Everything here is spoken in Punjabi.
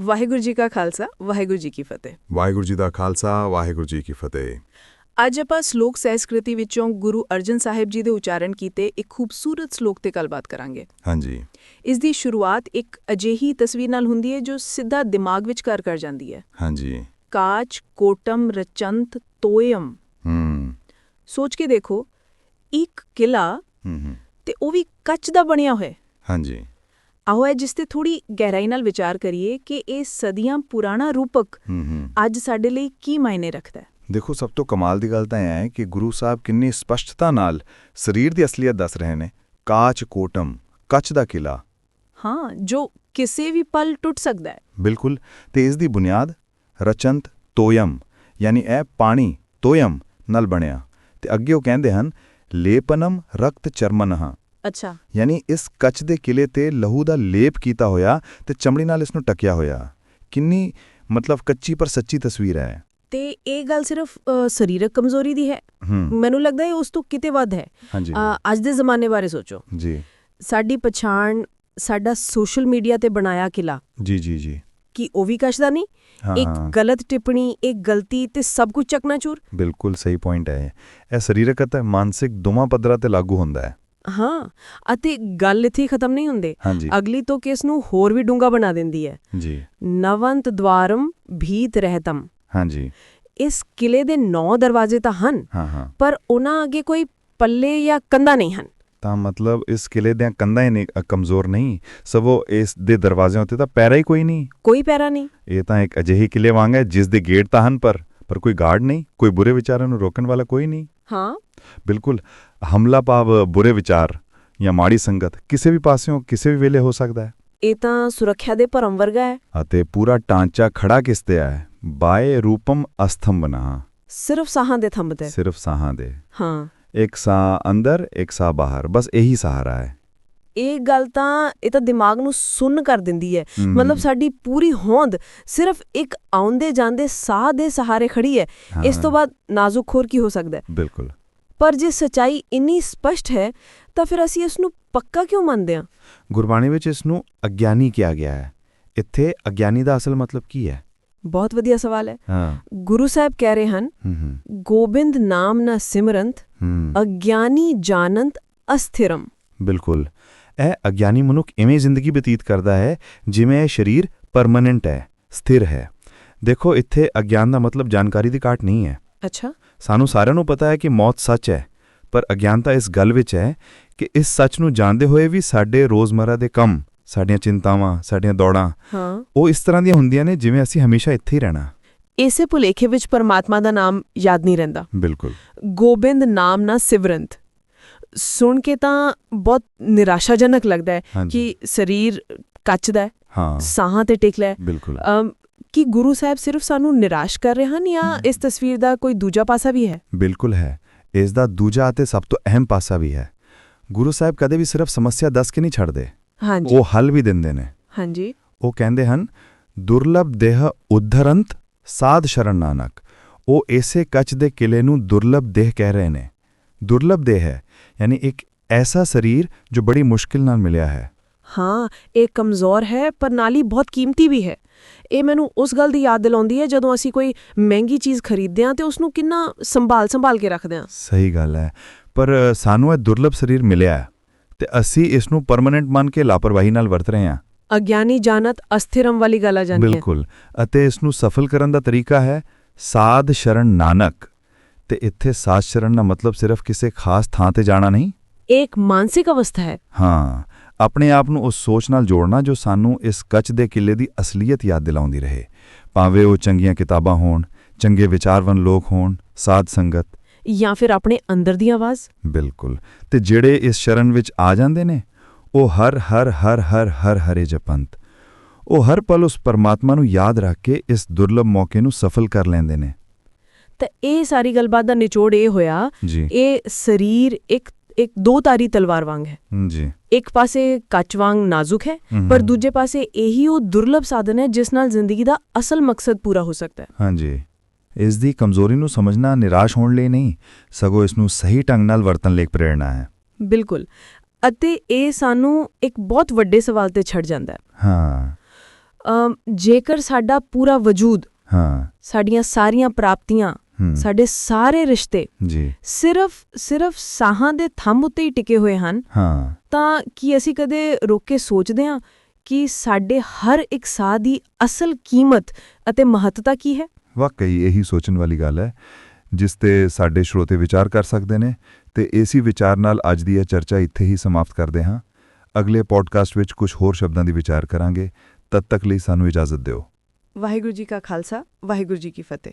ਵਾਹਿਗੁਰੂ ਜੀ ਕਾ ਖਾਲਸਾ ਵਾਹਿਗੁਰੂ ਜੀ ਕੀ ਫਤਿਹ। ਵਾਹਿਗੁਰੂ ਜੀ ਦਾ ਖਾਲਸਾ ਵਾਹਿਗੁਰੂ ਜੀ ਕੀ ਫਤਿਹ। ਅੱਜ ਆਪਾਂ ਸ਼ਲੋਕ ਸਹਿਸਕ੍ਰਿਤੀ ਵਿੱਚੋਂ ਗੁਰੂ ਅਰਜਨ ਸਾਹਿਬ ਜੀ ਦੇ ਉਚਾਰਨ ਕੀਤੇ ਇੱਕ ਖੂਬਸੂਰਤ ਸ਼ਲੋਕ ਤੇ ਗੱਲਬਾਤ ਕਰਾਂਗੇ। ਹਾਂਜੀ। ਇਸ ਦੀ ਸ਼ੁਰੂਆਤ ਇੱਕ ਅਜਿਹੀ ਤਸਵੀਰ ਨਾਲ ਹੁੰਦੀ ਹੈ ਜੋ ਸਿੱਧਾ ਦਿਮਾਗ ਵਿੱਚ ਘਰ ਕਰ ਜਾਂਦੀ ਹੈ। ਹਾਂਜੀ। ਕਾਚ ਕੋਟਮ ਰਚੰਤ ਤੋਯਮ। ਹੂੰ। ਸੋਚ ਕੇ ਦੇਖੋ ਇੱਕ ਕਿਲਾ ਹੂੰ ਹੂੰ, ਤੇ ਉਹ ਵੀ ਕੱਚ ਦਾ ਬਣਿਆ ਹੋਇਆ। ਹਾਂਜੀ। ਆਓ ਹੈ ਜਿਸ ਤੇ ਥੋੜੀ ਗਹਿਰਾਈ ਨਾਲ ਵਿਚਾਰ ਕਰੀਏ ਕਿ ਇਹ ਸਦੀਆਂ ਪੁਰਾਣਾ ਰੂਪਕ ਅੱਜ ਸਾਡੇ ਲਈ ਕੀ ਮਾਇਨੇ ਰੱਖਦਾ ਹੈ? ਦੇਖੋ ਸਭ ਤੋਂ ਕਮਾਲ ਦੀ ਗੱਲ ਤਾਂ ਇਹ ਹੈ ਕਿ ਗੁਰੂ ਸਾਹਿਬ ਕਿੰਨੀ ਸਪਸ਼ਟਤਾ ਨਾਲ ਸਰੀਰ ਦੀ ਅਸਲੀਅਤ ਦੱਸ ਰਹੇ ਨੇ। ਕਾਚ ਕੋਟਮ ਕੱਚ ਦਾ ਕਿਲਾ। ਹਾਂ ਜੋ ਕਿਸੇ ਵੀ ਪਲ ਟੁੱਟ ਸਕਦਾ ਹੈ। ਬਿਲਕੁਲ। ਤੇ ਇਸ ਦੀ ਬੁਨਿਆਦ ਰਚੰਤ ਤੋਯਮ ਯਾਨੀ ਇਹ ਪਾਣੀ ਤੋਯਮ ਨਾਲ ਬਣਿਆ। ਤੇ ਅੱਗੇ ਉਹ ਕਹਿੰਦੇ ਹਨ ਲੇਪਨਮ ਰਕਤ ਚਰਮਨਹ। ਅੱਛਾ। ਯਾਨੀ ਇਸ ਕੱਚ ਦੇ ਕਿਲੇ ਤੇ ਲਹੂ ਦਾ ਲੇਪ ਕੀਤਾ ਹੋਇਆ ਤੇ ਚਮੜੀ ਨਾਲ ਇਸ ਨੂੰ ਟਕਿਆ ਹੋਇਆ। ਕਿੰਨੀ ਮਤਲਬ ਕੱਚੀ ਪਰ ਸੱਚੀ ਤਸਵੀਰ ਹੈ। ਤੇ ਇਹ ਗੱਲ ਸਿਰਫ ਸਰੀਰਕ ਕਮਜ਼ੋਰੀ ਦੀ ਹੈ? ਮੈਨੂੰ ਲੱਗਦਾ ਹੈ ਉਸ ਤੋਂ ਕਿਤੇ ਵੱਧ ਹੈ। ਅੱਜ ਦੇ ਜ਼ਮਾਨੇ ਬਾਰੇ ਸੋਚੋ। ਜੀ। ਸਾਡੀ ਪਛਾਣ ਸਾਡਾ ਸੋਸ਼ਲ ਮੀਡੀਆ ਤੇ ਬਣਾਇਆ ਕਿਲਾ। ਜੀ ਜੀ ਜੀ। ਕੀ ਉਹ ਵੀ ਕਸ਼ਦਾ ਨਹੀਂ? ਇੱਕ। ਗਲਤ ਟਿੱਪਣੀ ਇੱਕ ਗਲਤੀ ਤੇ ਸਭ ਕੁਝ ਚਕਨਾਚੂਰ। ਬਿਲਕੁਲ ਸਹੀ ਪੁਆਇੰਟ ਹੈ ਇਹ ਸਰੀਰਕ ਅਤੇ ਮਾਨਸਿਕ ਦੋਵਾਂ ਪੱਧਰਾਂ ਤੇ ਲਾਗੂ ਹੁੰਦਾ ਹੈ। ਹਾਂ ਅਤੇ ਗੱਲ ਇੱਥੇ ਖਤਮ ਨਹੀਂ ਹੁੰਦੇ। ਅਗਲੀ ਤੋਂ ਕਿਸ ਨੂੰ ਹੋਰ ਵੀ ਡੂੰਗਾ ਬਣਾ ਦਿੰਦੀ ਹੈ। ਜੀ। ਨਵੰਤ ਦਵਾਰਮ ਭੀਤ ਰਹਿਤਮ। ਹਾਂਜੀ। ਇਸ ਕਿਲੇ ਦੇ 9 ਦਰਵਾਜ਼ੇ ਤਾਂ ਹਨ ਹਾਂ ਹਾਂ। ਪਰ ਉਹਨਾਂ ਅੱਗੇ ਕੋਈ ਪੱਲੇ ਜਾਂ ਕੰਧਾਂ ਨਹੀਂ ਹਨ। ਤਾਂ ਮਤਲਬ ਇਸ ਕਿਲੇ ਦੀਆਂ ਕੰਧਾਂ ਹੀ ਕਮਜ਼ੋਰ ਨਹੀਂ। ਸਗੋਂ ਇਸ ਦੇ ਦਰਵਾਜ਼ਿਆਂ ਉੱਤੇ ਤਾਂ ਪੈਰਾ ਹੀ ਕੋਈ ਨਹੀਂ। ਕੋਈ ਪੈਰਾ ਨਹੀਂ। ਇਹ ਤਾਂ ਇੱਕ ਅਜਿਹੀ ਕਿਲੇ ਵਾਂਗ ਹੈ ਜਿਸ ਦੇ ਗੇਟ ਤਾਂ ਹਨ ਪਰ ਪਰ ਕੋਈ ਗਾਰਡ ਨਹੀਂ ਕੋਈ ਬੁਰੇ ਵਿਚਾਰਾਂ ਨੂੰ ਰੋਕਣ ਵਾਲਾ ਕੋਈ ਨਹੀਂ। ਹਾਂ। ਬਿਲਕੁਲ। ਹਮਲਾ ਭਾਵ ਬੁਰੇ ਵਿਚਾਰ ਜਾਂ ਮਾੜੀ ਸੰਗਤ ਕਿਸੇ ਵੀ ਪਾਸਿਓਂ ਕਿਸੇ ਵੀ ਵੇਲੇ ਹੋ ਸਕਦਾ ਹੈ। ਇਹ ਤਾਂ ਸੁਰੱਖਿਆ ਦੇ ਭਰਮ ਵਰਗਾ ਹੈ। ਅਤੇ ਪੂਰਾ ਟਾਂਚਾ ਖੜਾ ਕਿਸ ਤੇ ਹੈ? ਬਾਏ ਰੂਪਮ ਅਸਥੰਬਨਾ ਸਿਰਫ ਸਾਹਾਂ ਦੇ ਤੇ। ਸਿਰਫ ਸਾਹਾਂ ਦੇ। ਹਾਂ। ਇੱਕ ਸਾਹ ਅੰਦਰ ਇੱਕ ਸਾਹ ਬਾਹਰ। ਬਸ ਇਹੀ ਸਹਾਰਾ ਹੈ। ਇਹ ਗੱਲ ਤਾਂ ਇਹ ਤਾਂ ਦਿਮਾਗ ਨੂੰ ਸੁੰਨ ਕਰ ਦਿੰਦੀ ਹੈ। ਮਤਲਬ ਸਾਡੀ ਪੂਰੀ ਹੋਂਦ ਸਿਰਫ ਇੱਕ ਆਉਂਦੇ ਜਾਂਦੇ ਸਾਹ ਦੇ ਸਹਾਰੇ ਖੜੀ ਹੈ। ਇਸ ਤੋਂ ਬਾਅਦ ਨਾਜ਼ੁਕ ਹੋਰ ਕੀ ਹੋ ਸਕਦਾ ਹੈ? ਬਿਲਕੁਲ। ਪਰ ਜੇ ਸਚਾਈ ਇੰਨੀ ਸਪਸ਼ਟ ਹੈ ਤਾਂ ਫਿਰ ਅਸੀਂ ਇਸ ਨੂੰ ਪੱਕਾ ਕਿਉਂ ਮੰਨਦੇ ਹਾਂ? ਗੁਰਬਾਣੀ ਵਿੱਚ ਇਸ ਨੂੰ ਅਗਿਆਨੀ ਕਿਹਾ ਗਿਆ ਹੈ। ਇੱਥੇ ਅਗਿਆਨੀ ਦਾ ਅਸਲ ਮਤਲਬ ਕੀ ਹੈ? ਬਹੁਤ ਵਧੀਆ ਸਵਾਲ ਹੈ। ਹਾਂ। ਗੁਰੂ ਸਾਹਿਬ ਕਹਿ ਰਹੇ ਹਨ ਗੋਬਿੰਦ ਨਾਮ ਨਾ ਸਿਮਰੰਤ ਅਗਿਆਨੀ ਜਾਣੰਤ ਅਸਥਿਰਮ। ਬਿਲਕੁਲ। ਇਹ ਅਗਿਆਨੀ ਮਨੁੱਖ ਐਵੇਂ ਜ਼ਿੰਦਗੀ ਬਤੀਤ ਕਰਦਾ ਹੈ ਜਿਵੇਂ ਇਹ ਸਰੀਰ ਪਰਮਨੈਂਟ ਹੈ ਸਥਿਰ ਹੈ। ਦੇਖੋ ਇੱਥੇ ਅਗਿਆਨ ਦਾ ਮਤਲਬ ਜਾਣਕਾਰੀ ਦੀ ਘਾਟ ਨਹੀਂ ਹੈ। ਅੱਛਾ। ਸਾਨੂੰ ਸਾਰਿਆਂ ਨੂੰ ਪਤਾ ਹੈ ਕਿ ਮੌਤ ਸੱਚ ਹੈ ਪਰ ਅਗਿਆਨਤਾ ਇਸ ਗੱਲ ਵਿੱਚ ਹੈ ਕਿ ਇਸ ਸੱਚ ਨੂੰ ਜਾਣਦੇ ਹੋਏ ਵੀ ਸਾਡੇ ਰੋਜ਼ਮਰਾ ਦੇ ਕੰਮ ਸਾਡੀਆਂ ਚਿੰਤਾਵਾਂ ਸਾਡੀਆਂ ਦੌੜਾਂ ਹਾਂ। ਉਹ ਇਸ ਤਰ੍ਹਾਂ ਦੀਆਂ ਹੁੰਦੀਆਂ ਨੇ ਜਿਵੇਂ ਅਸੀਂ ਹਮੇਸ਼ਾ ਇੱਥੇ ਹੀ ਰਹਿਣਾ। ਇਸੇ ਭੁਲੇਖੇ ਵਿੱਚ ਪਰਮਾਤਮਾ ਦਾ ਨਾਮ ਯਾਦ ਨਹੀਂ ਰਹਿੰਦਾ। ਬਿਲਕੁਲ। ਗੋਬਿੰਦ ਨਾਮ ਨਾ ਸਿਵਰੰਤ। ਸੁਣ ਕੇ ਤਾਂ ਬਹੁਤ ਨਿਰਾਸ਼ਾਜਨਕ ਲੱਗਦਾ ਹੈ ਕਿ ਸਰੀਰ ਕੱਚ ਦਾ ਹੈ ਹਾਂ। ਸਾਹਾਂ ਤੇ ਟਿਕ ਲੈ। ਬਿਲਕੁਲ। ਕੀ ਗੁਰੂ ਸਾਹਿਬ ਸਿਰਫ ਸਾਨੂੰ ਨਿਰਾਸ਼ ਕਰ ਰਹੇ ਹਨ ਜਾਂ ਇਸ ਤਸਵੀਰ ਦਾ ਕੋਈ ਦੂਜਾ ਪਾਸਾ ਵੀ ਹੈ ਬਿਲਕੁਲ ਹੈ ਇਸ ਦਾ ਦੂਜਾ ਅਤੇ ਸਭ ਤੋਂ ਅਹਿਮ ਪਾਸਾ ਵੀ ਹੈ ਗੁਰੂ ਸਾਹਿਬ ਕਦੇ ਵੀ ਸਿਰਫ ਸਮੱਸਿਆ ਦੱਸ ਕੇ ਨਹੀਂ ਛੱਡਦੇ ਹਾਂਜੀ ਉਹ ਹੱਲ ਵੀ ਦਿੰਦੇ ਨੇ ਹਾਂਜੀ ਉਹ ਕਹਿੰਦੇ ਹਨ ਦੁਰਲਭ ਦੇਹ ਉद्धਰੰਤ ਸਾਧ ਸ਼ਰਨ ਨਾਨਕ ਉਹ ਇਸੇ ਕੱਚ ਦੇ ਕਿਲੇ ਨੂੰ ਦੁਰਲਭ ਦੇਹ ਕਹਿ ਰਹੇ ਨੇ ਦੁਰਲਭ ਦੇਹ ਹੈ ਯਾਨੀ ਇੱਕ ਐਸਾ ਸਰੀਰ ਜੋ ਬੜੀ ਮੁਸ਼ਕਿਲ ਨਾਲ ਮਿਲਿਆ ਹੈ ਹਾਂ ਇਹ ਕਮਜ਼ੋਰ ਹੈ ਪਰ ਨਾਲ ਹੀ ਬਹੁਤ ਕੀਮਤੀ ਵੀ ਹੈ। ਇਹ ਮੈਨੂੰ ਉਸ ਗੱਲ ਦੀ ਯਾਦ ਦਿਲਾਉਂਦੀ ਹੈ ਜਦੋਂ ਅਸੀਂ ਕੋਈ ਮਹਿੰਗੀ ਚੀਜ਼ ਖਰੀਦਦੇ ਹਾਂ ਤੇ ਉਸ ਨੂੰ ਕਿੰਨਾ ਸੰਭਾਲ ਸੰਭਾਲ ਕੇ ਰੱਖਦੇ ਹਾਂ। ਸਹੀ ਗੱਲ ਹੈ ਪਰ ਸਾਨੂੰ ਇਹ ਦੁਰਲਭ ਸਰੀਰ ਮਿਲਿਆ ਹੈ ਤੇ ਅਸੀਂ ਇਸ ਨੂੰ ਪਰਮਨੈਂਟ ਮੰਨ ਕੇ ਲਾਪਰਵਾਹੀ ਨਾਲ ਵਰਤ ਰਹੇ ਹਾਂ। ਅਗਿਆਨੀ ਜਾਣਤ ਅਸਥਿਰਮ ਵਾਲੀ ਗੱਲ ਆ ਜਾਂਦੀ ਹੈ। ਬਿਲਕੁਲ ਅਤੇ ਇਸ ਨੂੰ ਸਫਲ ਕਰਨ ਦਾ ਤਰੀਕਾ ਹੈ ਸਾਧ ਸ਼ਰਨ ਨਾਨਕ। ਤੇ ਇੱਥੇ ਸਾਧ ਸ਼ਰਨ ਦਾ ਮਤਲਬ ਸਿਰਫ ਕਿਸੇ ਖਾਸ ਥਾਂ ਤੇ ਜਾਣਾ ਨਹੀਂ? ਇੱਕ ਮਾਨਸਿਕ ਅਵਸਥਾ ਹੈ। ਹਾਂ ਆਪਣੇ ਆਪ ਨੂੰ ਉਸ ਸੋਚ ਨਾਲ ਜੋੜਨਾ ਜੋ ਸਾਨੂੰ ਇਸ ਕੱਚ ਦੇ ਕਿਲੇ ਦੀ ਅਸਲੀਅਤ ਯਾਦ ਦਿਲਾਉਂਦੀ ਰਹੇ। ਭਾਵੇਂ ਉਹ ਚੰਗੀਆਂ ਕਿਤਾਬਾਂ ਹੋਣ ਚੰਗੇ ਵਿਚਾਰਵਨ ਲੋਕ ਹੋਣ ਸਾਧ ਸੰਗਤ। ਜਾਂ ਫਿਰ ਆਪਣੇ ਅੰਦਰ ਦੀ ਆਵਾਜ਼। ਬਿਲਕੁਲ। ਤੇ ਜਿਹੜੇ ਇਸ ਸ਼ਰਨ ਵਿੱਚ ਆ ਜਾਂਦੇ ਨੇ ਉਹ ਹਰ ਹਰ ਹਰ ਹਰ ਹਰ ਹਰੇ ਜਪੰਤ। ਉਹ ਹਰ ਪਲ ਉਸ ਪਰਮਾਤਮਾ ਨੂੰ ਯਾਦ ਰੱਖ ਕੇ ਇਸ ਦੁਰਲਭ ਮੌਕੇ ਨੂੰ ਸਫਲ ਕਰ ਲੈਂਦੇ ਨੇ। ਤਾਂ ਇਹ ਸਾਰੀ ਗੱਲਬਾਤ ਦਾ ਨਿਚੋੜ ਇਹ ਹੋਇਆ ਇਹ ਸਰੀਰ ਇੱਕ ਇੱਕ ਦੋ ਤਾਰੀ ਤਲਵਾਰ ਵਾਂਗ ਹੈ ਜੀ ਇੱਕ ਪਾਸੇ ਕੱਚ ਵਾਂਗ ਨਾਜ਼ੁਕ ਹੈ ਪਰ ਦੂਜੇ ਪਾਸੇ ਇਹੀ ਉਹ ਦੁਰਲਭ ਸਾਧਨ ਹੈ ਜਿਸ ਨਾਲ ਜ਼ਿੰਦਗੀ ਦਾ ਅਸਲ ਮਕਸਦ ਪੂਰਾ ਹੋ ਸਕਦਾ ਹੈ ਹਾਂਜੀ ਇਸ ਦੀ ਕਮਜ਼ੋਰੀ ਨੂੰ ਸਮਝਣਾ ਨਿਰਾਸ਼ ਹੋਣ ਲਈ ਨਹੀਂ ਸਗੋਂ ਇਸ ਨੂੰ ਸਹੀ ਢੰਗ ਨਾਲ ਵਰਤਣ ਲਈ ਪ੍ਰੇਰਣਾ ਹੈ ਬਿਲਕੁਲ ਅਤੇ ਇਹ ਸਾਨੂੰ ਇੱਕ ਬਹੁਤ ਵੱਡੇ ਸਵਾਲ ਤੇ ਛੱਡ ਜਾਂਦਾ ਹੈ ਹਾਂ ਜੇਕਰ ਸਾਡਾ ਪੂਰਾ ਵਜੂਦ ਹਾਂ ਸਾਡੀਆਂ ਸਾਰੀਆਂ ਪ੍ਰਾਪਤੀਆਂ ਸਾਡੇ ਸਾਰੇ ਰਿਸ਼ਤੇ ਜੀ। ਸਿਰਫ ਸਿਰਫ ਸਾਹਾਂ ਦੇ ਥੰਮ ਉੱਤੇ ਹੀ ਟਿਕੇ ਹੋਏ ਹਨ। ਹਾਂ। ਤਾਂ ਕੀ ਅਸੀਂ ਕਦੇ ਰੁਕ ਕੇ ਸੋਚਦੇ ਹਾਂ ਕਿ ਸਾਡੇ ਹਰ ਇੱਕ ਸਾਹ ਦੀ ਅਸਲ ਕੀਮਤ ਅਤੇ ਮਹੱਤਤਾ ਕੀ ਹੈ? ਵਾਕਈ ਇਹੀ ਸੋਚਣ ਵਾਲੀ ਗੱਲ ਹੈ ਜਿਸ ਤੇ ਸਾਡੇ ਸਰੋਤੇ ਵਿਚਾਰ ਕਰ ਸਕਦੇ ਨੇ ਤੇ ਇਸੇ ਵਿਚਾਰ ਨਾਲ ਅੱਜ ਦੀ ਇਹ ਚਰਚਾ ਇੱਥੇ ਹੀ ਸਮਾਪਤ ਕਰਦੇ ਹਾਂ। ਅਗਲੇ ਪੋਡਕਾਸਟ ਵਿੱਚ ਕੁਝ ਹੋਰ ਸ਼ਬਦਾਂ ਦੀ ਵਿਚਾਰ ਕਰਾਂਗੇ। ਤਦ ਤੱਕ ਲਈ ਸਾਨੂੰ ਇਜਾਜ਼ਤ ਦਿਓ। ਵਾਹਿਗੁਰੂ ਜੀ ਕਾ ਖਾਲਸਾ ਵਾਹਿਗੁਰੂ ਜੀ ਕੀ ਫਤਿਹ।